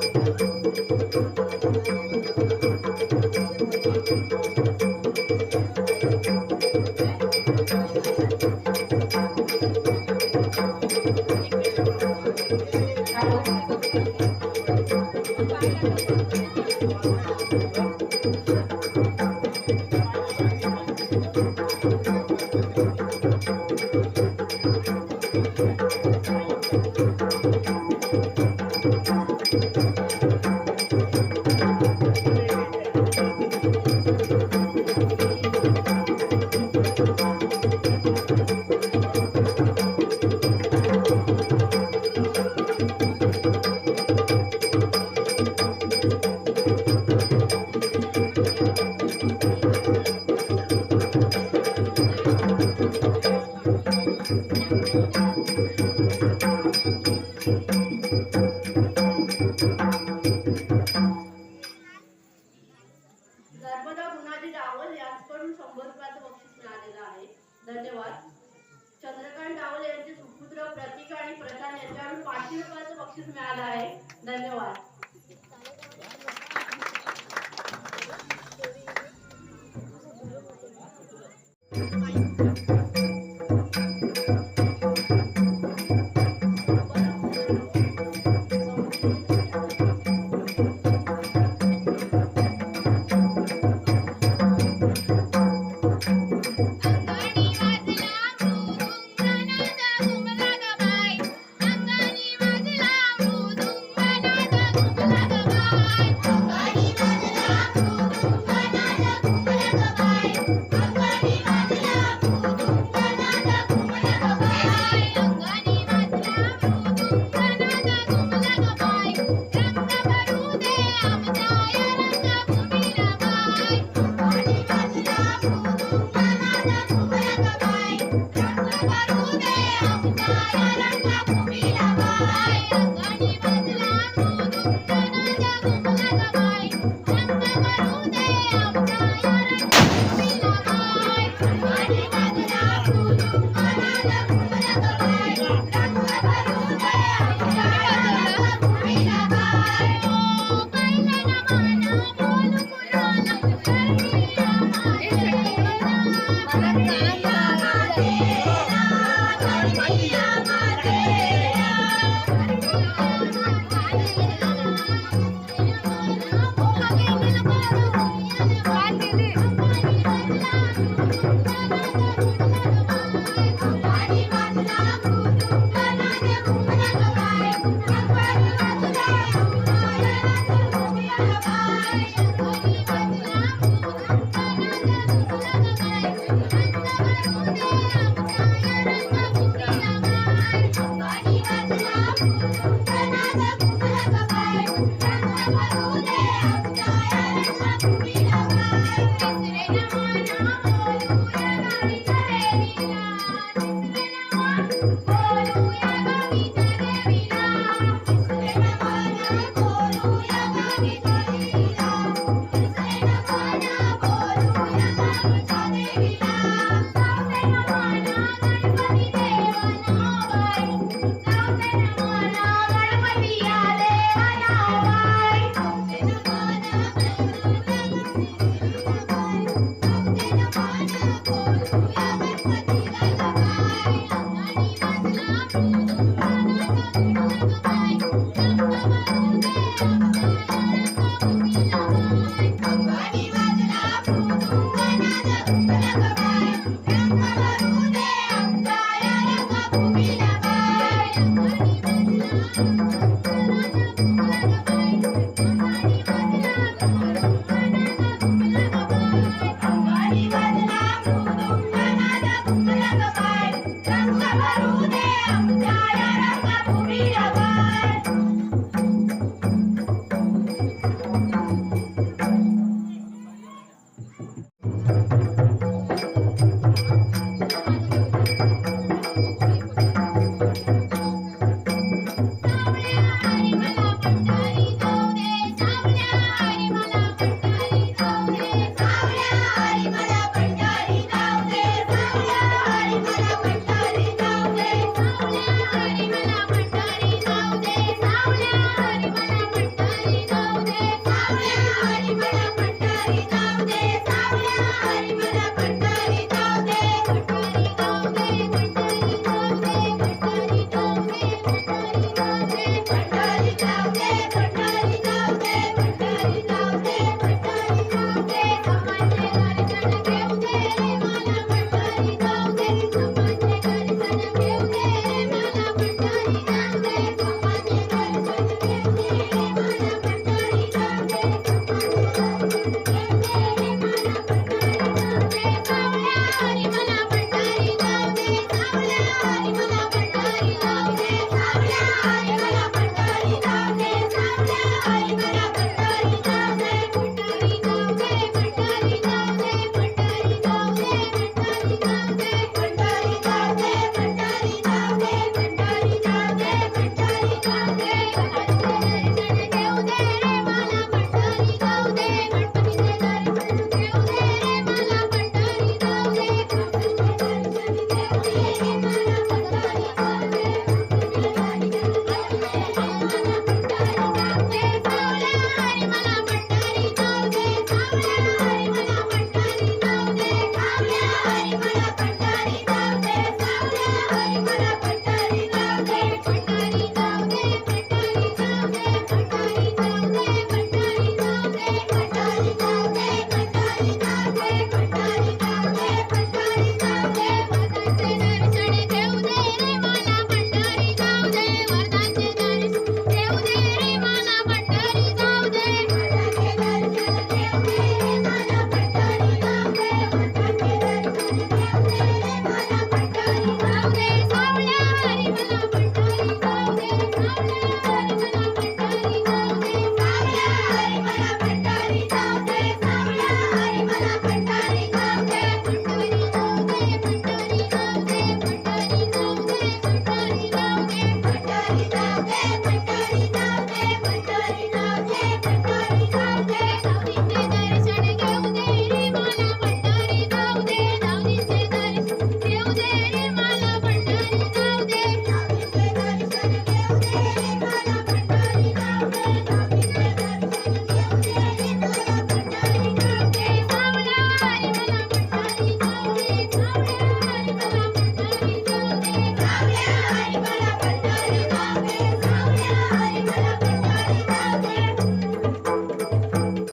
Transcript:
Thank you. ピピピピ。नर्मदा Gunaji Rawal यांकडून शंभर रुपयाचं बक्षीस मिळालेलं आहे. धन्यवाद. चंद्रकांत रावल यांचे सुपुत्र प्रतीक आणि प्रधान यांच्याकडून पाचशे रुपयाचं बक्षीस मिळालं आहे. धन्यवाद.